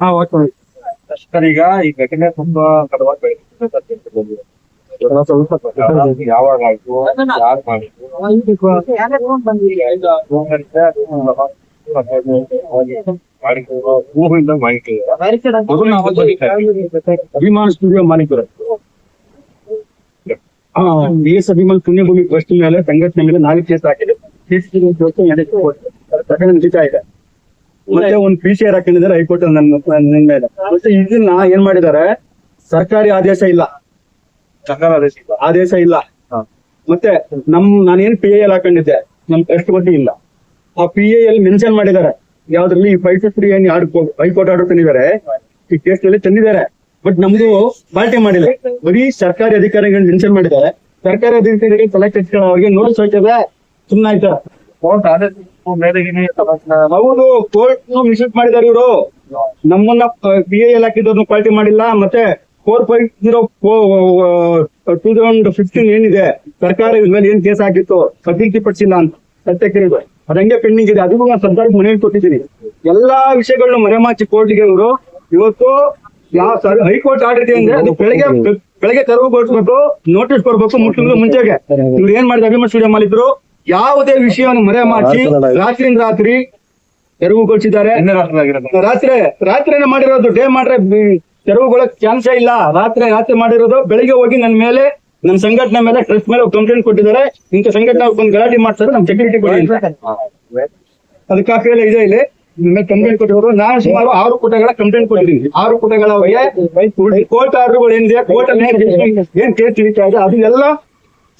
ಹಾ okay sir ಈಗ ಈ ಘಟನೆ ತುಂಬಾ ಕಡವಾಗಿ ಬೆಳೀತಿದೆ ಸರ್ ಚಿತ್ರದುರ್ಗದಲ್ಲಿ. ಎಲ್ಲ ಸ್ವಲ್ಪ ಗೊತ್ತಿಲ್ಲ. ಯಾವಾಗ ಆಯ್ತು ಯಾರು ಮಾಡಿದ್ರು ಊರಿಂದ ಮಾಹಿತಿ ಇದೆ. ಮೊದಲು ನಾವು ಬರೀತಾ ಇದ್ವಿ. ಅಭಿಮಾನ ಸ್ಟುಡಿಯೋ ಮಾಲೀಕರು ಹಾ B S Abhiman Punyabhoomi trust ಮೇಲೆ ಸಂಘಟನೆ ಮೇಲೆ ನಾಲ್ಕು ಕೇಸ್ ಹಾಕಿದೆ CCTV ಇವತ್ತು ಎಡೆಗೆ ಕೊಟ್ಟು ಪ್ರಕರಣ ನಡೀತಾ ಇದೆ ಮತ್ತೆ ಒಂದು ಪಿ ಸಿ ಆರ್ ಹಾಕೊಂಡಿದ್ದಾರೆ ಹೈಕೋರ್ಟ್ ನನ್ನ ಮೇಲೆ. ಮತ್ತೆ ಇದನ್ನ ಏನ್ ಮಾಡಿದ್ದಾರೆ? ಸರ್ಕಾರಿ ಆದೇಶ ಇಲ್ಲ. ಸರ್ಕಾರ ಆದೇಶ ಇಲ್ಲ. ಆದೇಶ ಇಲ್ಲ. ಮತ್ತೆ ನಮ್ ನಾನೇನ್ ಪಿ ಎಲ್ ಹಾಕೊಂಡಿದ್ದೆ? ನಮ್ ಎಷ್ಟು ಬಗ್ಗೆ ಇಲ್ಲ. ಆ ಪಿ ಎಲ್ ಮೆನ್ಷನ್ ಮಾಡಿದ್ದಾರೆ. ಯಾವ್ದ್ರಲ್ಲಿ ಫೈವ್ ಫಿಫ್ಟಿ ಏನ್ ಹೈಕೋರ್ಟ್ ಆರ್ಡರ್ ತಂದಿದ್ದಾರೆ. ಈ ಕೇಸ್ನಲ್ಲಿ ತಂದಿದ್ದಾರೆ. ಬಟ್ ನಮ್ದು ಪಾರ್ಟಿ ಮಾಡಿಲ್ಲ. ಬರೀ ಸರ್ಕಾರಿ ಅಧಿಕಾರಿಗಳು ಮೆನ್ಷನ್ ಮಾಡಿದ್ದಾರೆ. ಸರ್ಕಾರಿ ಅಧಿಕಾರಿಗಳು ತಲೆ ಕೆಡ್ಸ್ಕೊಳ್ಳೋ ಅವ್ರಿಗೆ ನೋಟಿಸ್ ಹೋಯ್ತದೆ ಸುಮ್ಮನೆ ಆಯ್ತಾರೆ ಕೋರ್ಟ್ ಆದೇಶ ಹೌದು ಕೋರ್ಟ್ ವಿಸಿಟ್ ಮಾಡಿದ್ದಾರೆ ಇವರು. ನಮ್ಮನ್ನ ಪಿ ಎಲ್ ಹಾಕಿದ್ರು ಕ್ವಾಲಿಟಿ ಮಾಡಿಲ್ಲ, ಮತ್ತೆ four five zero two thousand fifteen ಏನಿದೆ, ಸರ್ಕಾರ ಇದ್ರ ಮೇಲೆ ಏನ್ ಕೇಸ್ ಹಾಕಿತ್ತು ಪಡಿಸಿಲ್ಲ ಅಂತ. ಸತ್ಯಕ್ಕೆ ಅದಂಗೆ ಪೆಂಡಿಂಗ್ ಇದೆ. ಅದಕ್ಕೂ ನಾನು ಸರ್ಕಾರಕ್ಕೆ ಮನವಿ ಕೊಟ್ಟಿದ್ದೀನಿ. ಎಲ್ಲಾ ವಿಷಯಗಳನ್ನ ಮರೆಮಾಚಿ ಕೋರ್ಟ್ಗೆ ಇವರು. ಇವತ್ತು ಯಾವ ಸರ್, ಹೈಕೋರ್ಟ್ ಆರ್ಡರ್ ಇದೆ ಅಂದ್ರೆ ಅದು ಬೆಳಗ್ಗೆ ಬೆಳಗ್ಗೆ ತೆರವುಗೊಳಿಸ್ಬೇಕು ನೋಟಿಸ್ ಕೊಡ್ಬೇಕು ಮುಟ್ಟಿದ್ರು ಮುಂಚೆಗೆ. ಇವ್ರು ಏನ್ ಮಾಡಿದ್ರು ಅಗ್ರಿಮೆಂಟ್ ಸ್ಟುಡಿಯೋ ಮಾಲೀಕರು. ಯಾವುದೇ ವಿಷಯವನ್ನು ಮರೆಮಾಚಿ ರಾತ್ರಿಯಿಂದ ರಾತ್ರಿ ತೆರವುಗೊಳಿಸಿದ್ದಾರೆ. ರಾತ್ರಿ ಆಗಿರೋದು. ರಾತ್ರಿ ರಾತ್ರಿನೇ ಮಾಡಿರೋದು. ಡೇ ಮಾಡ್ರೆ ತೆರವುಗೊಳಕ್ ಚಾನ್ಸೇ ಇಲ್ಲ. ರಾತ್ರಿ ರಾತ್ರಿ ಮಾಡಿರೋದು. ಬೆಳಿಗ್ಗೆ ಹೋಗಿ ನನ್ನ ಮೇಲೆ ನನ್ನ ಸಂಘಟನೆ ಮೇಲೆ ಟ್ರಸ್ಟ್ ಮೇಲೆ ಕಂಪ್ಲೇಂಟ್ ಕೊಟ್ಟಿದ್ದಾರೆ. ಇಂಥ ಸಂಘಟನೆ ಒಂದು ಗಲಾಟೆ ಮಾಡ್ತಾರೆ ನಮ್ ಸೆಕ್ಯೂರಿಟಿ ಕೊಡಿ ಎಲ್ಲ ಇದೆ ಇಲ್ಲಿ. ಕಂಪ್ಲೇಂಟ್ ಕೊಟ್ಟಿರೋದು ನಾನು ಸುಮಾರು ಆರು ಪುಟಗಳ ಕಂಪ್ಲೇಂಟ್ ಕೊಟ್ಟಿದ್ದೀನಿ. ಆರು ಪುಟಗಳ ಕೋರ್ಟ್ ಆರ್ಡರ್ಗಳು ಏನಿದೆ ಕೋರ್ಟ್ ಅಲ್ಲಿ ಏನ್ ಕೇಸ್ ಇದೆ ಅದು ಎಲ್ಲ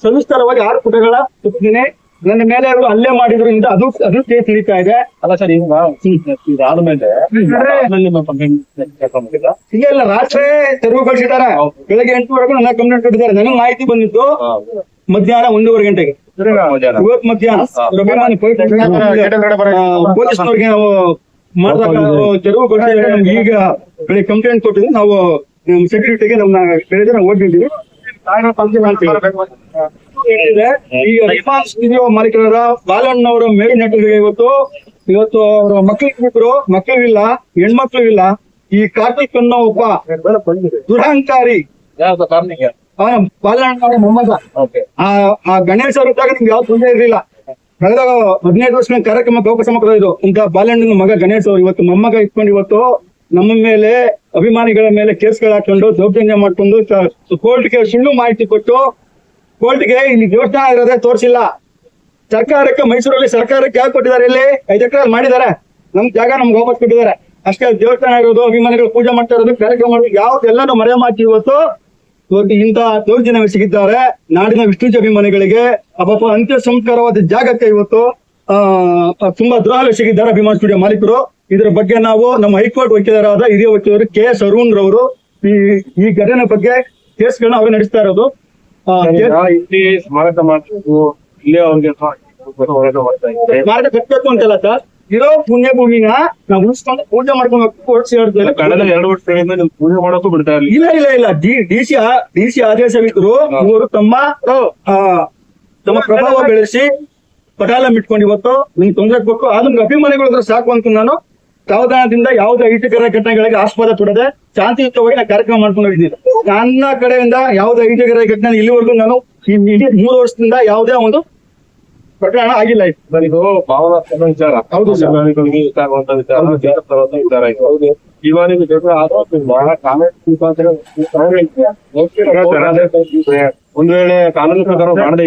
ಸವಿಸ್ತಾರವಾಗಿ ಆರು ಪುಟಗಳ ಕೊಟ್ಟಿದ್ದೀನಿ ನನ್ನ ಮೇಲೆ ಅಲ್ಲೇ ಮಾಡಿದ್ರು ಇಂದ ಅದು ಅದು ಕೇಸ್ ನಡೀತಾ ಇದೆ. ಅಲ್ಲ ಸರ್ ಈಗ ಕಂಪ್ಲೇಂಟ್ ಇಲ್ಲ ರಾತ್ರಿ ತೆರವುಗೊಳಿಸಿದ್ದಾರೆ ಬೆಳಗ್ಗೆ ಎಂಟುವರೆಗೂ ನನ್ನ ಕಂಪ್ಲೇಂಟ್ ಕೊಟ್ಟಿದ್ದಾರೆ. ನನಗೆ ಮಾಹಿತಿ ಬಂದಿತ್ತು ಮಧ್ಯಾಹ್ನ ಒಂದೂವರೆ ಗಂಟೆಗೆ. ಇವತ್ತು ಮಧ್ಯಾಹ್ನ. ಪೊಲೀಸ್ನವ್ರಿಗೆ ನಾವು ಮಾಡಿದಾಗ ನಮ್ಗೆ ಈಗ ಬೆಳಿಗ್ಗೆ ಕಂಪ್ಲೇಂಟ್ ಕೊಟ್ಟಿದ್ದು ನಾವು ನಮ್ಮ ಸೆಕ್ಯೂರಿಟಿಗೆ ನಮ್ಮ ಹೇಳಿದ್ರೆ ನಾವು ಓದಿದ್ದೀವಿ ಏನಿದೆ, ಈ ರೆಸ್ಪಾನ್ಸ್ ಸ್ಟುಡಿಯೋ ಮಾಲೀಕರಾದ ಬಾಲಣ್ಣವರ ಮೇಲು ನೆಟ್ಟಿಗೆ ಇವತ್ತು. ಇವತ್ತು ಅವರ ಮಕ್ಳು ಇಲ್ಲ ಹೆಣ್ಮಕ್ಳು ಇಲ್ಲ ಈ ಕಾರ್ತಿಕ್ ಅನ್ನೋ ಒಬ್ಬ ದುರಹಂಕಾರಿ. ಬಾಲಣ್ಣವರ ಮೊಮ್ಮಗ. ಆ ಗಣೇಶ ಇದ್ದಾಗ ನಿಮ್ಗೆ ಯಾವ ತೊಂದರೆ ಇರಲಿಲ್ಲ. ಕಳೆದ ಹದಿನೈದು ವರ್ಷಗಳ ಕಾರ್ಯಕ್ರಮಕ್ಕೆ ಅವಕಾಶ ಇದು. ಇಂತ ಬಾಲಣ್ಣನ ಮಗ ಗಣೇಶ್ ಅವರು ಇವತ್ತು ಮೊಮ್ಮಗ ಇಟ್ಕೊಂಡು ಇವತ್ತು ನಮ್ಮ ಮೇಲೆ ಅಭಿಮಾನಿಗಳ ಮೇಲೆ ಕೇಸ್ಗಳು ಹಾಕೊಂಡು ದೌರ್ಜನ್ಯ ಮಾಡ್ಕೊಂಡು ಕೋರ್ಟ್ಗೆ ಸುಳ್ಳು ಮಾಹಿತಿ ಕೊಟ್ಟು ಕೋರ್ಟ್ಗೆ ಇಲ್ಲಿ ದೇವಸ್ಥಾನ ಇರೋದೇ ತೋರಿಸಿಲ್ಲ. ಸರ್ಕಾರಕ್ಕೆ ಮೈಸೂರಲ್ಲಿ ಸರ್ಕಾರಕ್ಕೆ ಯಾಕೆ ಕೊಟ್ಟಿದ್ದಾರೆ ಇಲ್ಲಿ. ಐದು ಎಕರೆ ಮಾಡಿದ್ದಾರೆ. ನಮ್ ಜಾಗ ನಮ್ಗೆ ವಾಪಸ್ ಕೊಟ್ಟಿದ್ದಾರೆ. ಅಷ್ಟೇ ದೇವಸ್ಥಾನ ಇರೋದು ಅಭಿಮಾನಿಗಳು ಪೂಜೆ ಮಾಡ್ತಾ ಇರೋದು, ಕಾರ್ಯಕ್ರಮ ಮಾಡೋದು ಯಾವ್ದೆಲ್ಲಾನು ಮರೆಮಾಚಿ ಇವತ್ತು. ಇವತ್ತು ಇಂಥ ದೌರ್ಜನ್ಯ ಸಿಗಿದ್ದಾರೆ ನಾಡಿನ ವಿಷ್ಣು ಅಭಿಮಾನಿಗಳಿಗೆ ಅಪ್ಪ ಅಂತ್ಯ ಸಂಸ್ಕಾರವಾದ ಜಾಗಕ್ಕೆ ಇವತ್ತು ತುಂಬಾ ದ್ರೋಹಗಳು ಸಿಗಿದ್ದಾರೆ ಅಭಿಮಾನ ಸ್ಟುಡಿಯೋ ಮಾಲೀಕರು. ಇದರ ಬಗ್ಗೆ ನಾವು ನಮ್ಮ ಹೈಕೋರ್ಟ್ ವಕೀಲರಾದ ಹಿರಿಯ ವಕೀಲರು ಕೆ. ಎಸ್ ಅರುಣ್ ರವರು ಈ ಈ ಘಟನೆ ಬಗ್ಗೆ ಕೇಸ್ಗಳನ್ನ ಅವರು ನಡೆಸ್ತಾ ಇರೋದು. ಇಲ್ಲಿ ಸ್ಮಾರಕ ಮಾಡ್ಬೇಕು ಇಲ್ಲೇ ಅವ್ರಿಗೆ ಹೋರಾಟ ಮಾಡ್ತಾ ಇದ್ದಾರೆ ಮಾರ್ಗ ಕಟ್ಟಬೇಕು ಅಂತಲ್ಲ ಸರ್? ಇರೋ ಪುಣ್ಯ ಭೂಮಿನ ನಾವು ಉಳಿಸ್ಕೊಂಡು ಪೂಜೆ ಮಾಡ್ಕೊಂಡು ಕೋರ್ಟ್ ಸೇರಿದ್ರೆ ಕಳೆದ ಎರಡು ವರ್ಷಗಳಿಂದ ನೀವು ಪೂಜೆ ಮಾಡೋಕ್ಕೂ ಬಿಡ್ತಾ ಇರಲಿಲ್ಲ. ಇಲ್ಲ ಇಲ್ಲ ಇಲ್ಲ. D D C D C ಆದೇಶವಿದ್ರು ಇವರು ತಮ್ಮ ತಮ್ಮ ಪ್ರಭಾವ ಬೆಳೆಸಿ ಪಟಾಲ ಇಟ್ಕೊಂಡು ಇವತ್ತು ನಿಮ್ಗೆ ತೊಂದರೆ ಕೊಟ್ಟು ಆದ್ರೆ ಅಭಿಮಾನಿಗಳ ಸಾಕು ಅಂತ ನಾನು ಸಾವಧಾನದಿಂದ ಯಾವುದೇ ಅಹಿತಕರ ಘಟನೆಗಳಿಗೆ ಆಸ್ಪದ ತೊಡದೆ ಶಾಂತಿಯುತವಾಗಿ ನಾನು ಕಾರ್ಯಕ್ರಮ ಮಾಡ್ಕೊಂಡು ಹೋಗಿದ್ದೀನಿ ನನ್ನ ಕಡೆಯಿಂದ ಯಾವುದೇ ಅಹಿತಕರ ಘಟನೆ ಇಲ್ಲಿವರೆಗೂ ನಾನು ಈ ಮೂರು ವರ್ಷದಿಂದ ಯಾವುದೇ ಒಂದು ಪ್ರಕರಣ ಆಗಿಲ್ಲ ಇದು. ಭಾವನಾತ್ಮಕ ವಿಚಾರ. ಹೌದು ಸರ್. ಅಭಿಮಾನಿಗಳಿಗೆ ಇಷ್ಟ ಆಗುವಂತ ವಿಚಾರ ಇದು. ಇವಾನಿಗೆ ಜೊತೆ ಒಂದ್ ವೇಳೆ ಕಾನೂನು ಪ್ರಕಾರ ಮಾಡದೇ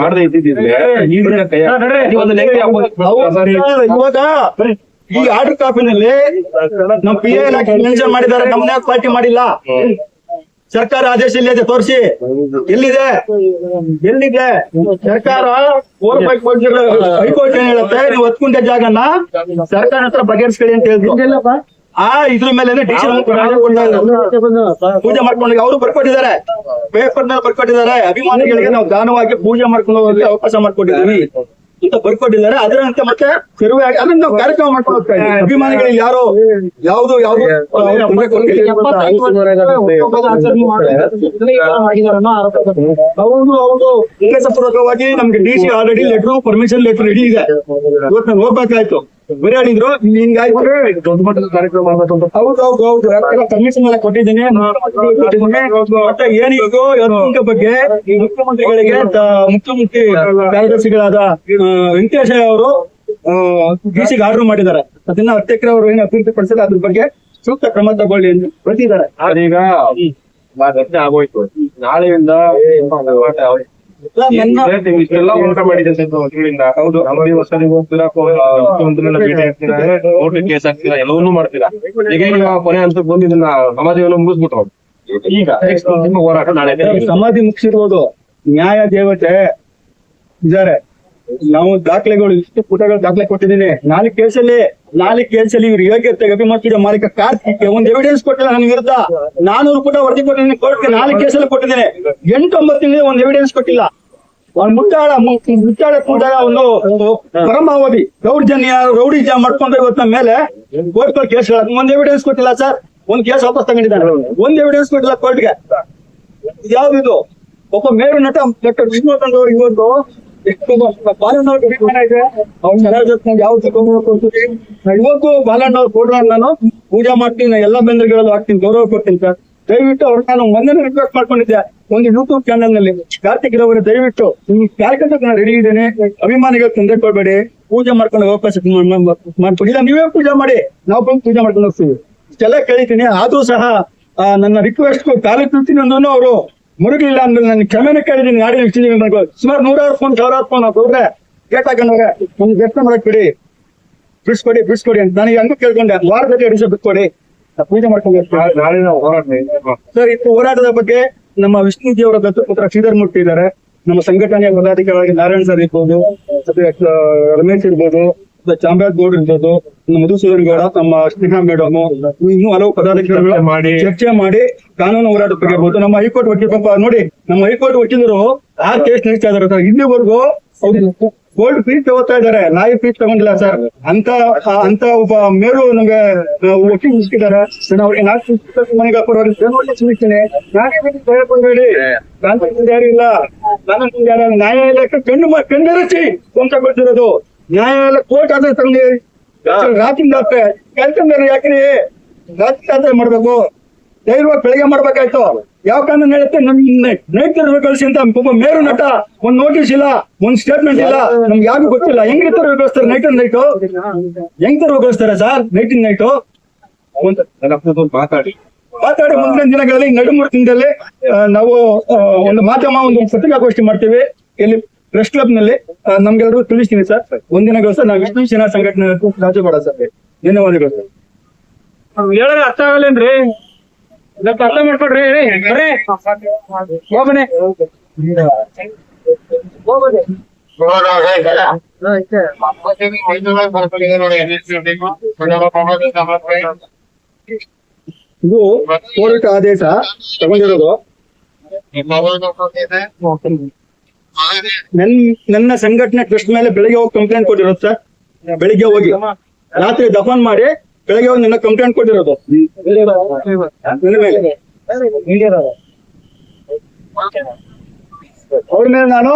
ಮಾಡದೇ ಇದ್ದಿದ್ರೆ ಈಗ ಕೈ- ಒಂದು ನೆಗಡಿ ಹೌದು, ಇವಾಗ ಈ ಆರ್ಡರ್ ಕಾಪಿನಲ್ಲಿ ನಮ್ ಪಿ ಎ ಮೆನ್ಷನ್ ಮಾಡಿದ್ದಾರೆ ನಮ್ನ ಪಾರ್ಟಿ ಮಾಡಿಲ್ಲ. ಸರ್ಕಾರ ಆದೇಶ ಎಲ್ಲಿದೆ ತೋರಿಸಿ. ಎಲ್ಲಿದೆ? ಎಲ್ಲಿದೆ? ಸರ್ಕಾರ ಹೈಕೋರ್ಟ್ ಏನ್ ಹೇಳುತ್ತೆ? ನೀವು ಹೊತ್ಕೊಂಡ ಜಾಗನ ಸರ್ಕಾರ ಹತ್ರ ಬಗೆಹರಿಸ್ಕೊಳ್ಳಿ ಅಂತ ಹೇಳಿದ್ರು ಆ ಇದ್ರ ಮೇಲೆ ಡಿಸಿ ಪೂಜೆ ಮಾಡ್ಕೊಂಡು ಅವರು ಬರ್ಕೊಟ್ಟಿದ್ದಾರೆ. ಪೇಪರ್ನಲ್ಲಿ ಬರ್ಕೊಟ್ಟಿದ್ದಾರೆ. ಅಭಿಮಾನಿಗಳಿಗೆ ನಾವು ದಾನವಾಗಿ ಪೂಜೆ ಮಾಡ್ಕೊಂಡು ಹೋಗಿ ಅವಕಾಶ ಮಾಡ್ಕೊಟ್ಟಿದ್ದೀವಿ. ಅಂತ ಬರ್ಕೊಟ್ಟಿದ್ದಾರೆ. ಅದರಂತೆ ಮತ್ತೆ ತೆರವು ಆಗಿ- ಅದನ್ನ ನಾವು ಕಾರ್ಯಕ್ರಮ ಮಾಡ್ಕೊಂಡು ಹೋಗ್ತಾ ಇದ್ದೀವಿ. ಅಭಿಮಾನಿಗಳಿಗೆ ಯಾರು ಯಾವ್ದು ಯಾವ್ದು. ಹೌದು ಹೌದು ಉದ್ದೇಶಪೂರ್ವಕವಾಗಿ ನಮ್ಗೆ D C already letter permission letter ready ಇದೆ. ಇವತ್ತು ನಾನು ಹೋಗ್ಬೇಕಾಯ್ತು. ಬರೀ ಹೇಳಿದ್ರು ಮಟ್ಟದ ಕಾರ್ಯಕ್ರಮ ಮಾಡ್ಬೇಕು ಹೌದು ಹೌದು ಹೌದು. ಯಾಕೆಂದ್ರೆ ಕಮಿಷನ್ ಎಲ್ಲ ಕೊಟ್ಟಿದ್ದೀನಿ. ಏನಿಗೂ ಯೋಜನೆ ಬಗ್ಗೆ ಈ ಮುಖ್ಯಮಂತ್ರಿಗಳಿಗೆ ಮುಖ್ಯಮಂತ್ರಿ ಕಾರ್ಯದರ್ಶಿಗಳಾದ ಆ, ವೆಂಕಟೇಶ ಅವರು ಡಿಸಿಗೆ ಆರ್ಡರ್ ಮಾಡಿದ್ದಾರೆ. ಅದನ್ನ ಅಧ್ಯಕ್ಷರ ಅವರು ಏನು ಅಭಿವೃದ್ಧಿ ಪಡಿಸಿದ್ರೆ ಅದ್ರ ಬಗ್ಗೆ ಸೂಕ್ತ ಕ್ರಮ ತಗೊಳ್ಳಿ ಎಂದು ಬರ್ತಿದ್ದಾರೆ ಆದ್ರೀಗ ಈಗ ಆಗೋಯ್ತು. ನಾಳೆಯಿಂದ ಹೋರಾಟ ಅವ್ರೆ. ನನ್ನ ನೀವು ಇಷ್ಟೆಲ್ಲ ಹೋರಾಟ ಮಾಡಿದ್ರೆ ತಿಂಗಳಿಂದ. ಹೌದು. ನಮ್ಮದೇ ಹೊಸದಿಗೆ ಹೋಗ್ತೀರಾ ಕೋ- ಮುಖ್ಯಮಂತ್ರಿಗಳನ್ನ ಭೇಟಿ ಆಗ್ತೀರಾ? ಕೋರ್ಟ್ ಕೇಸ್ ಹಾಕ್ತೀರಾ ಎಲ್ಲವನ್ನೂ ಮಾಡ್ತೀರಾ? ಈಗ ಈಗ ಕೊನೆ ಅಂತ ಬಂದು ಇದನ್ನ ಸಮಾಜವನ್ನು ಮುಗಿಸ್ಬಿಟ್ಟು ಈಗ. ನಿಮ್ಮ ಹೋರಾಟ ನಾಳೆ. ಸಮಾಧಿ ಮುಗಿಸಿರ್ಬೋದು. ನ್ಯಾಯ ದೇವತೆ ಇದಾರೆ ನಾವು ದಾಖಲೆಗಳು ಇಷ್ಟು ಪುಟಗಳು ದಾಖಲೆ ಕೊಟ್ಟಿದ್ದೀನಿ. ನಾಲ್ಕು ಕೇಸಲ್ಲಿ ನಾಲ್ಕು ಕೇಸಲ್ಲಿ ಇವ್ರು ಯೋಗ್ಯತೆ ಅಭಿಮತಿದ ಮಾಲೀಕ? ಕಾರ್ತಿಕ್, ಒಂದ್ ಎವಿಡೆನ್ಸ್ ಕೊಟ್ಟಿಲ್ಲ ನನ್ನ ವಿರುದ್ಧ. ನಾನೂರು ಪುಟ ವರದಿ ಕೊಟ್ಟಿದ್ದೀನಿ ಕೋರ್ಟ್ಗೆ ನಾಲ್ಕು ಕೇಸಲ್ಲಿ ಕೊಟ್ಟಿದ್ದೀನಿ. ಎಂಟು ಒಂಬತ್ತು ತಿಂಗಳು ಒಂದು ಎವಿಡೆನ್ಸ್ ಕೊಟ್ಟಿಲ್ಲ. ಒಂದು ಮುಟ್ಟಾಳ ಮುಟ್ಟಾಳ ಕೂಡಾಳ ಒಂದು ಪರಮಾವಧಿ, ದೌರ್ಜನ್ಯ ರೌಡಿ ಮಾಡ್ಕೊಂಡು ಇವತ್ತು ನಮ್ಮ ಮೇಲೆ ಕೋರ್ಟ್ ಕೇಸ್ ಒಂದ್ ಎವಿಡೆನ್ಸ್ ಕೊಟ್ಟಿಲ್ಲ ಸರ್ ಒಂದ್ ಕೇಸ್ ವಾಪಸ್ ತಗೊಂಡಿದ್ದಾರೆ ಒಂದ್ ಎವಿಡೆನ್ಸ್ ಕೊಟ್ಟಿಲ್ಲ ಕೋರ್ಟ್ಗೆ ಯಾವ್ದಿದು ಒಬ್ಬ ಮೇರು ನಟ ಡಾಕ್ಟರ್ ವಿಷ್ಣುವರ್ಧನ್ ಅವರು ಇವತ್ತು ಬಾಲಣ್ಣವ್ರ ಅಭಿಮಾನ ಇದೆ ಅವ್ರ ಜೊತೆ ಕೊಡ್ತೀವಿ. ಇವತ್ತು ಫೋಟೋ ನಾನು. ಪೂಜೆ ಮಾಡ್ತೀನಿ ಎಲ್ಲಾ ಎಲ್ಲ ಹಾಕ್ತೀನಿ, ಗೌರವ ಕೊಡ್ತೀನಿ ಸರ್. ದಯವಿಟ್ಟು ಅವ್ರು ನಾನು ಮೊನ್ನೆ ರಿಕ್ವೆಸ್ಟ್ ಮಾಡ್ಕೊಂಡಿದ್ದೆ, ಒಂದು ಯೂಟ್ಯೂಬ್ ಚಾನಲ್ನಲ್ಲಿ. ಕಾರ್ತಿಕ್ ರವರ, ದಯವಿಟ್ಟು ಈ ಕಾರ್ಯಕ್ರಮಕ್ಕೆ ನಾನು ರೆಡಿ ಇದ್ದೇನೆ. ಅಭಿಮಾನಿಗಳು ತೊಂದರೆ ಕೊಡಬೇಡಿ ಪೂಜೆ ಮಾಡ್ಕೊಂಡು ಅವಕಾಶ ಮಾಡ್ಕೊಡಿ. ಇಲ್ಲ, ನೀವೇ ಪೂಜೆ ಮಾಡಿ. ನಾವು ಬಂದು ಪೂಜೆ ಮಾಡ್ಕೊಂಡು ಹೋಗ್ತೀವಿ. ಇಷ್ಟೆಲ್ಲ ಕೇಳಿದ್ದೀನಿ. ಆದ್ರೂ ಸಹ ನನ್ನ ರಿಕ್ವೆಸ್ಟ್ ಕಾಲಿಟ್ಟಿರ್ತೀನಿ ಅಂದ್ರೂ ಅವರು ಮುರುಗಿಲ್ಲ ಅಂದ್ರೆ ನನ್ನ ಕ್ಷಮೆನ ಕೇಳಿದ್ದೀನಿ ಯಾರು ನನಗೆ ಸುಮಾರು ನೂರಾರು ಫೋನ್ ಸಾವಿರಾರು ಫೋನ್ ಹೋದ್ರೆ ಗೇಟ್ ಹಾಕೊಂಡವ್ರೆ ಒಂದು ವ್ಯಕ್ತ ಮಾಡಕ್ ಬಿಡಿ ಬಿಡಿಸ್ಕೊಡಿ ಬಿಡಿಸ್ಕೊಡಿ ಅಂತ. ನನಗೆ ಹಂಗೂ ಕೇಳ್ಕೊಂಡೆ ವಾರದಲ್ಲಿ ಎರಡು ದಿವಸ ಬಿಟ್ಕೊಡಿ. ಪೂಜೆ ಮಾಡ್ಕೊಂಡು ಸರ್ ಇದು ಹೋರಾಟದ ಬಗ್ಗೆ ನಮ್ಮ ವಿಷ್ಣು ದೇವರ ದತ್ತಪುತ್ರ ಶ್ರೀಧರ್ ಮೂರ್ತಿ ಇದ್ದಾರೆ. ನಮ್ಮ ಸಂಘಟನೆಯ ಪದಾಧಿಕಾರಿಗಳಾಗಿ ನಾರಾಯಣ್ ಸರ್ ಇರ್ಬೋದು ಮತ್ತೆ ರಮೇಶ್ ಇರ್ಬೋದು ಮತ್ತೆ ಚಾಮರಾಜ್ ಗೌಡ್ ಇರ್ಬೋದು ನಮ್ಮ ಮಧುಸೂದನ್ ಗೌಡ ನಮ್ಮ ಸ್ನೇಹ ಮೇಡಮ್ ಇನ್ನೂ ಹಲವು ಪದಾಧಿಕಾರಿಗಳು ಚರ್ಚೆ ಮಾಡಿ. ಚರ್ಚೆ ಮಾಡಿ ಕಾನೂನು ಹೋರಾಟ ಬಗ್ಗೆ ನಮ್ಮ ಹೈಕೋರ್ಟ್ ವಕೀಲ ಪಾಪ ನೋಡಿ ನಮ್ಮ ಹೈಕೋರ್ಟ್ ವಕೀಲರು ಆ ಕೇಸ್ ನಡೆಸ್ತಾ ಇದಾರೆ ಸರ್. ಇಲ್ಲಿವರೆಗೂ ಗೋಲ್ಡ್ ಫೀಸ್ ತಗೋತಾ ಇದಾರೆ ನಾಯಿ ಫೀಸ್ ತಗೊಂಡಿಲ್ಲ ಸರ್. ಅಂತ ಅಂತ ಒಬ್ಬ ಮೇರು ನಮ್ಗೆ ವಕೀಲ್ ಸಿಕ್ಕಿದ್ದಾರೆ ಮನೆಗೆ ಸುಮಿಸ್ತೀನಿ ನಾನೇ ಬೇಕಿದ್ರೆ ಹೇಳ್ಕೊಂಡ್ಬೇಡಿ ನಾನು ಯಾರು ಇಲ್ಲ. ನಾನು ಯಾರು ನ್ಯಾಯಾಲಯಕ್ಕೆ ಕಣ್ಣು ಕಣ್ಣರಿಸಿ ಕಣ್ಣೆರಚಿ ವಂಶ ಕೊಡ್ತಿರೋದು. ನ್ಯಾಯಾಲಯ ಕೋರ್ಟ್ ಆದ್ರೆ ತಂದೆ ರಾತ್ರಿ ಡಾಕ್ಟ್ರೆ ಕೆಲ್ಸ ಯಾಕ್ರಿ? ರಾತ್ರಿ ಆದ್ರೆ ಮಾಡ್ಬೇಕು. ಧೈರ್ಯ ಬೆಳಿಗ್ಗೆ ಮಾಡ್ಬೇಕಾಯ್ತು. ಯಾವ ಕಾನೂನು ಹೇಳುತ್ತೆ? ನಮ್ ನೈಟ್ ತರಬೇಕು ಕಳಿಸಿ ಅಂತ ಒಬ್ಬ ಮೇರು ನಟ ಒಂದ್ ನೋಟಿಸ್ ಇಲ್ಲ ಒಂದ್ ಸ್ಟೇಟ್ಮೆಂಟ್ ಇಲ್ಲ. ನಮ್ಗೆ ಯಾರು ಗೊತ್ತಿಲ್ಲ. ಹೆಂಗ್ ತರ ಕಳಿಸ್ತಾರೆ ನೈಟ್ ನೈಟು ಹೆಂಗ್ ತರ ಕಳಿಸ್ತಾರೆ ಸರ್ ನೈಟ್ ನೈಟು ನನ್ನ ಅಪ್ಪನದವ್ರು ಮಾತಾಡಿ. ಮಾತಾಡಿ ಮುಂದಿನ ದಿನಗಳಲ್ಲಿ ನಡುಮೂರು ಮೂರು ಆ, ನಾವು ಒಂದು ಮಾಧ್ಯಮ ಒಂದು ಪತ್ರಿಕಾಗೋಷ್ಠಿ ಮಾಡ್ತೀವಿ. ಇಲ್ಲಿ ಪ್ರೆಸ್ ಕ್ಲಬ್ನಲ್ಲಿ ನಮ್ಗೆಲ್ಲರೂ ತಿಳಿಸ್ತೀನಿ ಸರ್. ಒಂದಿನಗಳು ಸರ್ ನಾವು ವಿಷ್ಣು ಸೇನಾ ಸಂಘಟನೆ ರಾಜ್ಯಪಾಡ ಸರ್. ಧನ್ಯವಾದಗಳು ಸರ್. ಹೇಳೋದು ಅರ್ಥ ಆಗಲ್ಲೇನ್ರಿ? ಸ್ವಲ್ಪ ಅರ್ಥ ಮಾಡ್ಕೊಡ್ರಿ ಬರ್ರಿ. ಹೋಗ್ಬನ್ನಿ. ಇದು ಕೋರ್ಟ್ ಆದೇಶ ತಗೊಂಡಿರೋದು. ನನ್ ನನ್ನ ಸಂಘಟನೆ ಟ್ರಸ್ಟ್ ಮೇಲೆ ಬೆಳಿಗ್ಗೆ ಹೋಗಿ ಕಂಪ್ಲೇಂಟ್ ಕೊಟ್ಟಿರೋದು ಸರ್ ಬೆಳಿಗ್ಗೆ ಹೋಗಿ. ರಾತ್ರಿ ದಫನ್ ಮಾಡಿ ಬೆಳಿಗ್ಗೆ ಹೋಗಿ ನನ್ನ ಕಂಪ್ಲೇಂಟ್ ಕೊಟ್ಟಿರೋದು. ನನ್ನ ಮೇಲೆ. ಅವ್ರ ಮೇಲೆ ನಾನು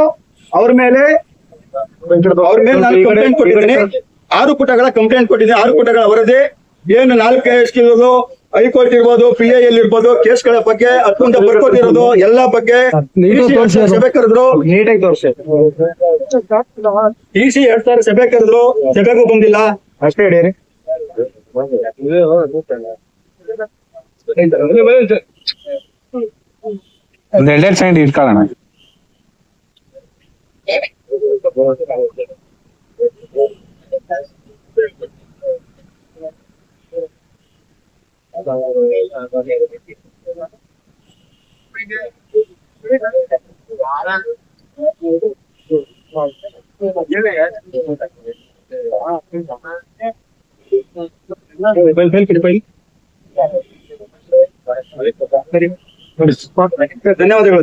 ಅವ್ರ ಮೇಲೆ ಅವ್ರ ಮೇಲೆ ನಾನು ಕಂಪ್ಲೇಂಟ್ ಕೊಟ್ಟಿದ್ದೀನಿ. ಆರು ಪುಟಗಳ ಕಂಪ್ಲೇಂಟ್ ಕೊಟ್ಟಿದ್ದೀನಿ. ಆರು ಪುಟಗಳ ವರದಿ. ಏನು ನಾಲ್ಕು ಇರೋದು ಹೈಕೋರ್ಟ್ ಇರ್ಬೋದು ಪಿ ಐ ಎಲ್ ಇರ್ಬೋದು ಕೇಸ್ಗಳ ಬಗ್ಗೆ ಅತ್ಯಂತ ಬರ್ಕೊಟ್ಟಿರೋದು ಎಲ್ಲಾ ಬಗ್ಗೆ ಸಭೆ ಕರೆದ್ರು ನೀಟಾಗಿ ತೋರಿಸಿ. ಡಿ ಸಿ ಎರಡ್ ಸಾವಿರ ಸಭೆ ಕರೆದ್ರು ಸಭೆಗೂ ಬಂದಿಲ್ಲ. ಅಷ್ಟೇ ಹೇಳಿ ಒಂದ್ ಎರಡೆರಡು ಸೈಡ್ ಇಟ್ಕೊಳ್ಳೋಣ. ಫೈಲ್ ಫೈಲ್ ಕೊಡಿ ಫೈಲ್ ಧನ್ಯವಾದಗಳು